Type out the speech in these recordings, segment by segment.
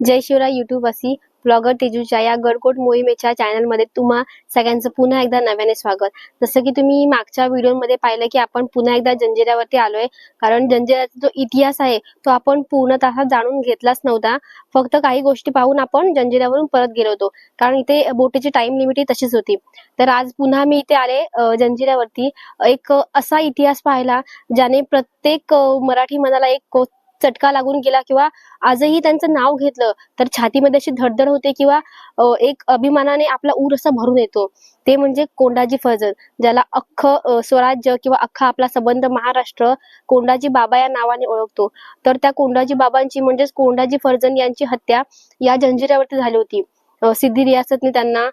जय Shivray युट्यूबवासी blogger तेजूच्या या गडकोट मोहिमेच्या चॅनलमध्ये तुम्हा सगळ्यांचं पुन्हा एकदा नव्याने स्वागत. जसं की तुम्ही मागच्या व्हिडिओमध्ये पाहिलं की आपण पुन्हा एकदा जंजिऱ्यावरती आलोय. कारण जंजिऱ्याचा जो इतिहास आहे तो आपण पूर्णतः जाणून घेतलाच नव्हता. फक्त काही गोष्टी पाहून आपण जंजिऱ्यावरून परत गेलो होतो. कारण इथे बोटीची टाइम लिमिट तशीच होती. तर आज पुन्हा मी इथे आले जंजिऱ्यावरती. एक असा इतिहास पाहिला ज्याने प्रत्येक मराठी मनाला एक चटका लागून गेला किंवा आजही त्यांचं नाव घेतलं तर छातीमध्ये अशी धडधड होते किंवा एक अभिमानाने आपला ऊर असा भरून येतो. ते म्हणजे कोंडाजी फजल ज्याला अख्ख स्वराज्य किंवा अख्खा आपला संबंध महाराष्ट्र कोंडाजी बाबा या नावाने ओळखतो. तर त्या कोंडाजी बाबांची म्हणजेच कोंडाजी फर्जन यांची हत्या या जंजिऱ्यावरती झाली होती. सिद्धी रियासतने त्यांना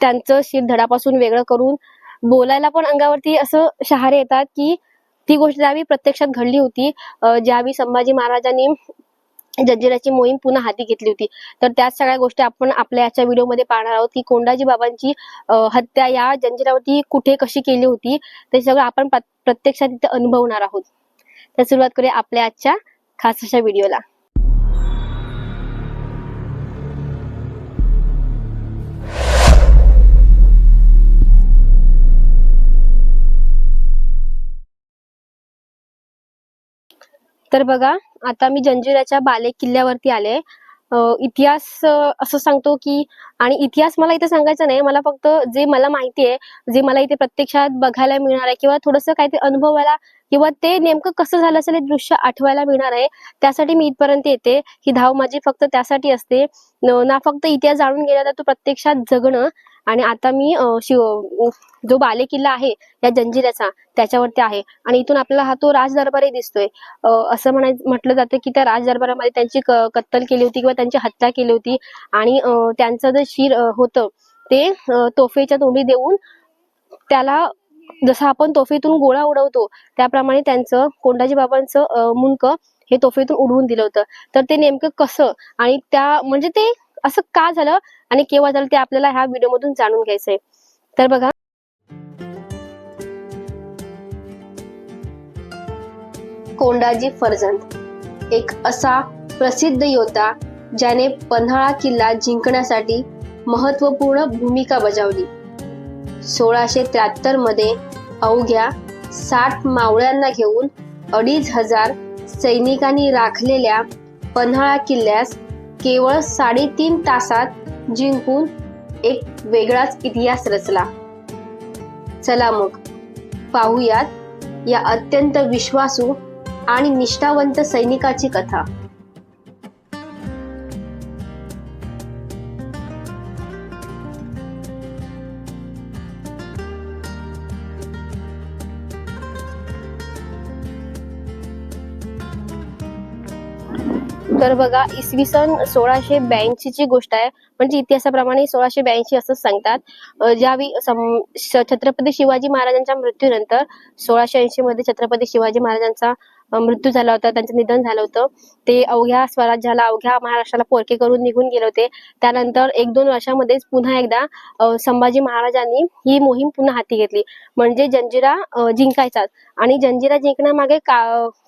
त्यांचं शीर धडापासून वेगळं करून बोलायला पण अंगावरती असं शहारे येतात की ती गोष्ट त्यावेळी प्रत्यक्षात घडली होती ज्यावेळी संभाजी महाराजांनी जंजिराची मोहीम पुन्हा हाती घेतली होती. तर त्याच सगळ्या गोष्टी आपण आपल्या याच्या व्हिडिओमध्ये पाहणार आहोत की कोंडाजी बाबांची हत्या या जंजिरावरती कुठे कशी केली होती ते सगळं आपण प्रत्यक्षात तिथे अनुभवणार आहोत. तर सुरुवात करूया आपल्या आजच्या खास अशा व्हिडिओला. तर बघा आता मी जंजिराच्या बाले किल्ल्यावरती आले. इतिहास असं सांगतो की आणि इतिहास मला इथे सांगायचा नाही मला फक्त जे मला माहिती आहे जे मला इथे प्रत्यक्षात बघायला मिळणार आहे किंवा थोडंसं काहीतरी अनुभवायला किंवा ते नेमकं कसं झालं असेल हे दृश्य आठवायला मिळणार आहे त्यासाठी मी इथपर्यंत येते. ही धाव माझी फक्त त्यासाठी असते. ना फक्त इतिहास जाणून घेणं तर तो प्रत्यक्षात जगणं आणि आता मी शिव जो बाले किल्ला आहे या जंजिऱ्याचा त्याच्यावरती आहे. आणि इथून आपल्याला हा तो राज दरबारही दिसतोय असं म्हणाय म्हटलं जातं की त्या राज दरबारामध्ये त्यांची क- कत्तल केली होती किंवा त्यांची हत्या केली होती. आणि त्यांचं जे शिर होतं ते तोफेच्या तोंडी देऊन त्याला जसं आपण तोफेतून गोळा उडवतो त्याप्रमाणे त्यांचं कोंडाजी बाबांचं अ, मुंडक हे तोफेतून उडवून दिलं होतं. तर ते नेमकं कसं? आणि त्या म्हणजे ते असं का झालं? आणि केव्हा झालं ते आपल्याला ह्या व्हिडिओ मधून जाणून घ्यायचंय. तर बघा. कोंडाजी फरजंद एक असा प्रसिद्ध योद्धा ज्याने पन्हाळा किल्ला जिंकण्यासाठी महत्त्वपूर्ण भूमिका बजावली. सोळाशे त्र्याहत्तरमध्ये अवघ्या साठ मावळ्यांना घेऊन अडीच हजार सैनिकांनी राखलेल्या पन्हाळा किल्ल्यास केवळ साडेतीन तासात जिंकून एक वेगळाच इतिहास रचला. चला मग पाहूयात या अत्यंत विश्वासू आणि निष्ठावंत सैनिकाची कथा. तर बघा इसवी सन सोळाशे ब्याऐंशी ची गोष्ट आहे. म्हणजे इतिहासाप्रमाणे सोळाशे ब्याऐंशी असंच सांगतात. ज्यावेळी सम- छत्रपती शिवाजी महाराजांच्या मृत्यूनंतर सोळाशे ऐंशी मध्ये छत्रपती शिवाजी महाराजांचा मृत्यू झाला होता त्यांचं निधन झालं होतं. ते अवघ्या स्वराज्याला अवघ्या महाराष्ट्राला पोरके करून निघून गेले होते. त्यानंतर एक दोन वर्षामध्येच पुन्हा एकदा संभाजी महाराजांनी ही मोहीम पुन्हा हाती घेतली. म्हणजे जंजिरा जिंकायचा. आणि जंजिरा जिंकण्यामागे का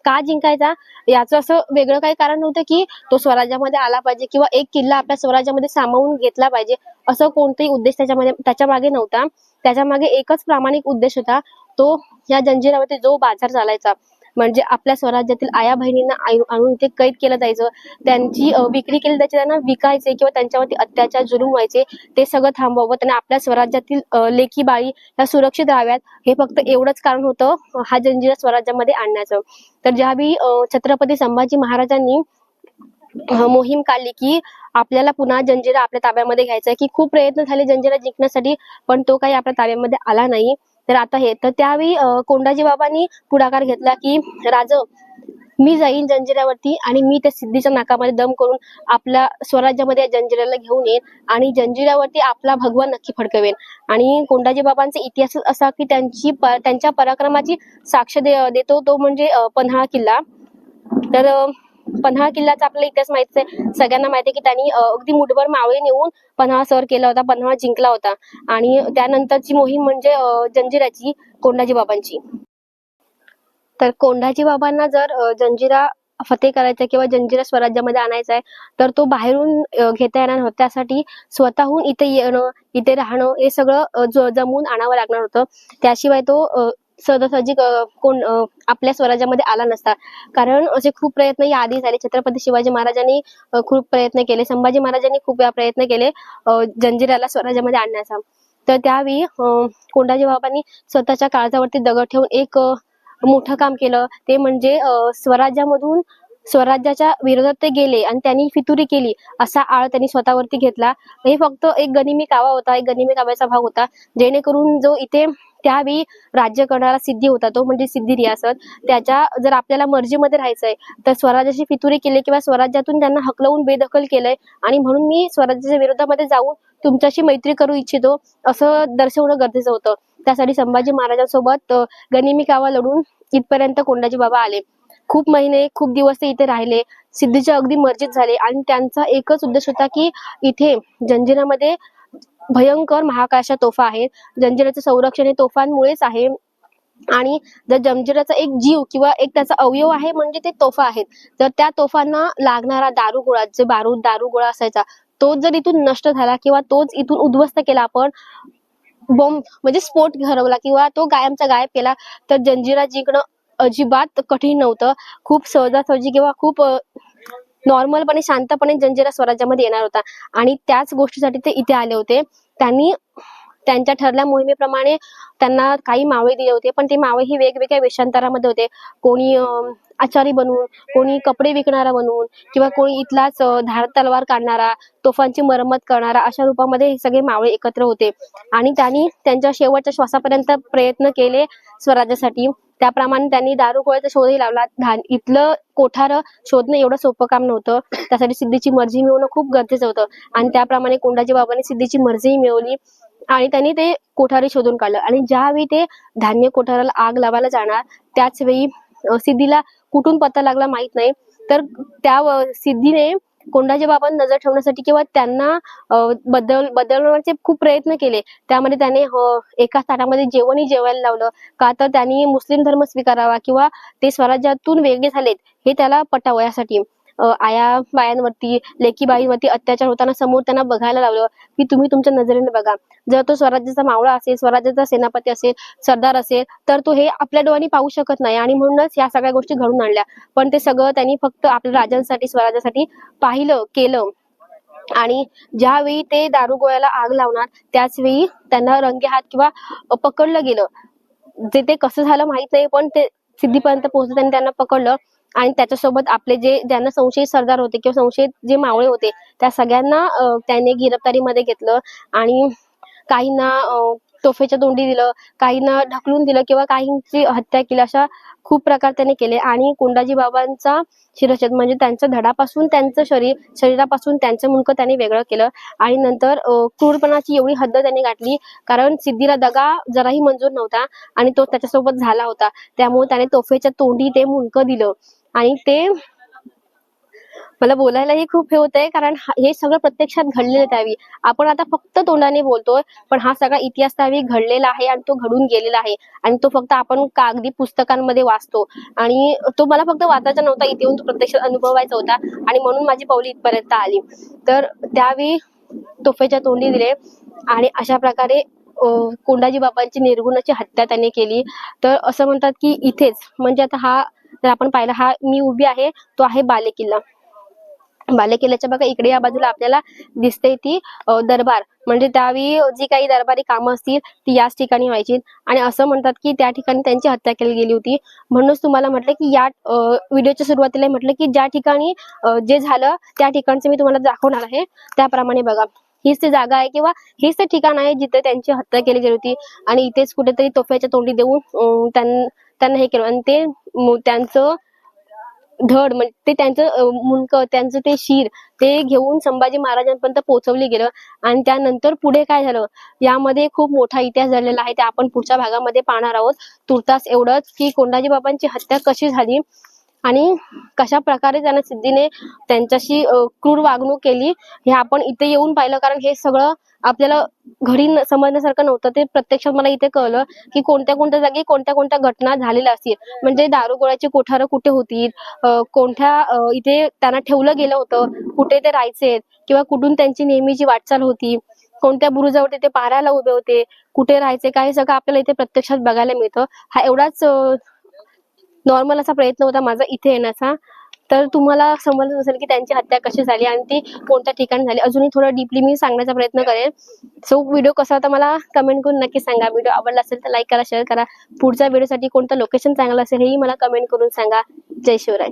का जिंकायचा? याचं असं वेगळं काही कारण नव्हतं की तो स्वराज्यामध्ये आला पाहिजे किंवा एक किल्ला आपल्या स्वराज्यामध्ये सामावून घेतला पाहिजे असं कोणताही उद्देश त्याच्यामध्ये त्याच्यामागे नव्हता. त्याच्यामागे एकच प्रामाणिक उद्देश होता तो या जंजिरावरती जो बाजार चालायचा म्हणजे आपल्या स्वराज्यातील आया बहिणींना आणून इथे कैद केलं जायचं त्यांची विक्री केली जायची त्यांना विकायचे किंवा त्यांच्यावरती अत्याचार जुलूम व्हायचे ते सगळं थांबवावं. त्यांना आपल्या स्वराज्यातील लेखी बाळी ह्या सुरक्षित राहाव्यात हे फक्त एवढंच कारण होतं हा जंजिरा स्वराज्यामध्ये आणण्याचं. तर ज्यावेळी छत्रपती संभाजी महाराजांनी मोहीम काढली की आपल्याला पुन्हा जंजिरा आपल्या ताब्यामध्ये घ्यायचा आहे की खूप प्रयत्न झाले जंजिरा जिंकण्यासाठी पण तो काही आपल्या ताब्यामध्ये आला नाही. तर आता हे तर त्यावेळी कोंडाजी बाबांनी पुढाकार घेतला की राज मी जाईन जंजिऱ्यावरती आणि मी त्या सिद्धीच्या नाकामध्ये दम करून आपल्या स्वराज्यामध्ये या जंजिऱ्याला घेऊन येईन आणि जंजिऱ्यावरती आपला भगवान नक्की फडकवेन. आणि कोंडाजी बाबांचा इतिहास असा की त्यांची प- त्यांच्या पराक्रमाची साक्ष दे- देतो तो म्हणजे पन्हाळा किल्ला. तर पन्हाळा किल्ल्याचा आपल्याला इतिहास माहिती आहे. सगळ्यांना माहिती आहे की त्यांनी अगदी मुठभर मावळे नेऊन पन्हाळा सर केला होता पन्हाळा जिंकला होता. आणि त्यानंतरची मोहीम म्हणजे जंजिराची कोंडाजी बाबांची. तर कोंढाजी बाबांना जर जंजिरा फते करायचा किंवा जंजिरा स्वराज्यामध्ये आणायचा आहे तर तो बाहेरून घेता येणार नव्हता. त्यासाठी स्वतःहून इथे येणं इथे राहणं हे सगळं जमून जमवून आणावं लागणार होतं. त्याशिवाय तो सहजासहजी कोण आपल्या स्वराज्यामध्ये आला नसता. कारण असे खूप प्रयत्न या आधी झाले. छत्रपती शिवाजी महाराजांनी खूप प्रयत्न केले. संभाजी महाराजांनी खूप वेळा प्रयत्न केले जंजिराला स्वराज्यामध्ये आणण्याचा. तर त्यावेळी कोंडाजी बाबांनी स्वतःच्या काळजावरती दगड ठेवून एक मोठं काम केलं. ते म्हणजे स्वराज्यामधून स्वराज्याच्या विरोधात ते गेले आणि त्यांनी फितुरी केली असा आळ त्यांनी स्वतःवरती घेतला. हे फक्त एक गनिमी कावा होता. एक गनिमी काव्याचा भाग होता. जेणेकरून जो इथे त्यावेळी राज्य करणारा सिद्धी होता तो म्हणजे सिद्धी रियासत. त्याच्या जर आपल्याला मर्जीमध्ये राहायचंय तर स्वराज्याची फितुरी केली किंवा स्वराज्यातून त्यांना हकलवून बेदखल केलंय आणि म्हणून मी स्वराज्याच्या विरोधामध्ये जाऊन तुमच्याशी मैत्री करू इच्छितो असं दर्शवणं गरजेचं होतं. त्यासाठी संभाजी महाराजांसोबत गनिमी कावा लढून इथपर्यंत कोंडाजी बाबा आले. खूप महिने खूप दिवस ते इथे राहिले. सिद्धीच्या अगदी मर्जीत झाले आणि त्यांचा एकच उद्देश होता की इथे जंजिरामध्ये भयंकर महाकाशा तोफा आहेत. जंजिराचं संरक्षण हे तोफांमुळेच आहे. आणि जर जंजिराचा एक जीव किंवा एक त्याचा अवयव आहे म्हणजे ते तोफा आहेत. तर त्या तोफांना लागणारा दारुगोळा जे बारूद दारुगोळा असायचा तो जर इथून नष्ट झाला किंवा तोच इथून उद्ध्वस्त केला आपण बॉम्ब म्हणजे स्फोट घडवला किंवा तो गायमचा गायब केला तर जंजिरा जिंकणं अजिबात कठीण नव्हतं. खूप सहजासहजी किंवा खूप नॉर्मलपणे शांतपणे जंजिरा स्वराज्यामध्ये येणार होता. आणि त्याच गोष्टीसाठी ते इथे आले होते. त्यांनी त्यांच्या ठरल्या मोहिमेप्रमाणे त्यांना काही मावळे दिले होते पण ते मावळे ही वेगवेगळ्या वेषांतरामध्ये होते. कोणी आचारी बनवून कोणी कपडे विकणारा बनून किंवा कोणी इथलाच धार तलवार काढणारा तोफांची मरम्मत करणारा अशा रूपामध्ये हे सगळे मावळे एकत्र होते. आणि त्यांनी त्यांच्या शेवटच्या श्वासापर्यंत प्रयत्न केले स्वराज्यासाठी. त्याप्रमाणे त्यांनी दारुगोळ्याचा शोधही लावला. धान इथलं कोठार शोधणं एवढं सोपं काम नव्हतं. त्यासाठी सिद्धीची मर्जी मिळवणं खूप गरजेचं होतं. आणि त्याप्रमाणे कोंडाजी बाबांनी सिद्धीची मर्जीही मिळवली. आणि त्यांनी ते कोठारी शोधून काढलं. आणि ज्यावेळी ते धान्य कोठाराला आग लावायला जाणार त्याच वेळी सिद्धीला कुठून पत्ता लागला माहीत नाही. तर त्या सिद्धीने कोंडाजी बाबांना नजर ठेवण्यासाठी किंवा त्यांना बदल बदलवण्याचे खूप प्रयत्न केले. त्यामध्ये त्याने एका ताटामध्ये जेवणही जेवायला लावलं. का तर त्यांनी मुस्लिम धर्म स्वीकारावा किंवा ते स्वराज्यातून वेगळे झालेत हे त्याला पटावं यासाठी. आया बायांवरती लेकीबाईंवरती अत्याचार होताना समोर त्यांना बघायला लावलं की तुम्ही तुमच्या नजरेने बघा. जर तो स्वराज्याचा मावळा असेल स्वराज्याचा सेनापती असेल सरदार असेल तर तो हे आपल्या डोळ्यांनी पाहू शकत नाही आणि म्हणूनच या सगळ्या गोष्टी घडून आणल्या. पण ते सगळं त्यांनी फक्त आपल्या राजांसाठी स्वराज्यासाठी पाहिलं केलं. आणि ज्यावेळी ते दारुगोळ्याला आग लावणार त्याच वेळी त्यांना रंगे हात किंवा पकडलं गेलं. जे ते कसं झालं माहीत नाही पण ते सिद्धीपर्यंत पोहोचलं त्यांनी त्यांना पकडलं. आणि त्याच्यासोबत आपले जे ज्यांना संशयित सरदार होते किंवा संशयित जे मावळे होते त्या सगळ्यांना त्याने गिरफ्तारीमध्ये घेतलं. आणि काहींना तोफेच्या तोंडी दिलं काहींना ढकलून दिलं किंवा काहींची हत्या केली अशा खूप प्रकार त्याने केले. आणि कोंडाजी बाबांचा शिरच्छेद म्हणजे त्यांच्या धडापासून त्यांचं शरीर शरीरापासून त्यांचं मुंडकं त्यांनी वेगळं केलं. आणि नंतर क्रूरपणाची एवढी हद्द त्यांनी गाठली कारण सिद्धीला दगा जराही मंजूर नव्हता आणि तो त्याच्यासोबत झाला होता. त्यामुळे त्याने तोफेच्या तोंडी ते मुंडकं दिलं. आणि ते मला बोलायलाही खूप हे होतंय कारण हे सगळं प्रत्यक्षात घडलेलं त्यावेळी. आपण आता फक्त तोंडाने बोलतोय पण हा सगळा इतिहास त्यावेळी घडलेला आहे आणि तो घडून गेलेला आहे. आणि तो फक्त आपण कागदी पुस्तकांमध्ये वाचतो. आणि तो मला फक्त वाचायचा नव्हता इथे येऊन तो प्रत्यक्षात अनुभवायचा होता. आणि म्हणून माझी पावली इथपर्यंत आली. तर त्यावेळी तोफेच्या तोंडी दिले. आणि अशा प्रकारे कोंडाजी बाबांची निर्गुणाची हत्या त्यांनी केली. तर असं म्हणतात की इथेच म्हणजे आता हा जर आपण पाहिला हा मी उभी आहे तो आहे बालेकिल्ला. बालेकिल्ल्याच्या बघा इकडे या बाजूला आपल्याला दिसते ती दरबार. म्हणजे त्यावेळी जी काही दरबारी कामं असतील ती याच ठिकाणी व्हायची. आणि असं म्हणतात की त्या ठिकाणी त्यांची हत्या केली गेली होती. म्हणूनच तुम्हाला म्हटलं की या व्हिडिओच्या सुरुवातीला म्हटलं की ज्या ठिकाणी जे झालं त्या ठिकाणचं मी तुम्हाला दाखवणार आहे. त्याप्रमाणे बघा. हीच ती जागा आहे किंवा हेच ते ठिकाण आहे जिथे त्यांची हत्या केली गेली होती. आणि इथेच कुठेतरी तोफ्याच्या तोंडी देऊन त्यां- त्यांना हे केलं. आणि ते त्यांचं धड म्हणजे ते त्यांचं मुंडक मुंडकं त्यांचं ते शिर ते घेऊन संभाजी महाराजांपर्यंत पोहोचवले गेलं. आणि त्यानंतर पुढे काय झालं? यामध्ये खूप मोठा इतिहास झालेला आहे. ते आपण पुढच्या भागामध्ये पाहणार आहोत. तुर्तास एवढंच की कोंडाजी बाबांची हत्या कशी झाली? आणि कशा प्रकारे त्यांना सिद्धीने त्यांच्याशी क्रूर वागणूक केली हे आपण इथे येऊन पाहिलं. कारण हे सगळं आपल्याला घरी समजण्यासारखं नव्हतं. ते प्रत्यक्षात मला इथे कळलं की कोणत्या कोणत्या जागी कोणत्या कोणत्या घटना झालेल्या असतील. म्हणजे दारुगोळ्याची कोठारं कुठे होती कोणत्या इथे त्यांना ठेवलं गेलं होतं? कुठे ते राहायचे? किंवा कुठून त्यांची नेहमीची वाटचाल होती? कोणत्या बुरुजावरती ते पाहायला उभे होते? कुठे राहायचे? काय सगळं आपल्याला इथे प्रत्यक्षात बघायला मिळतं. हा एवढाच नॉर्मल असा प्रयत्न होता माझा इथे येण्याचा. तर तुम्हाला समजत असेल की त्यांची हत्या कशी झाली आणि ती कोणत्या ठिकाणी झाली. अजूनही थोडं डीपली मी सांगण्याचा प्रयत्न करेन. सो व्हिडिओ कसा होता मला कमेंट करून नक्की सांगा. व्हिडिओ आवडला असेल तर लाईक करा शेअर करा. पुढच्या व्हिडिओसाठी कोणतं लोकेशन चांगलं असेल हेही मला कमेंट करून सांगा. जय शिवराय.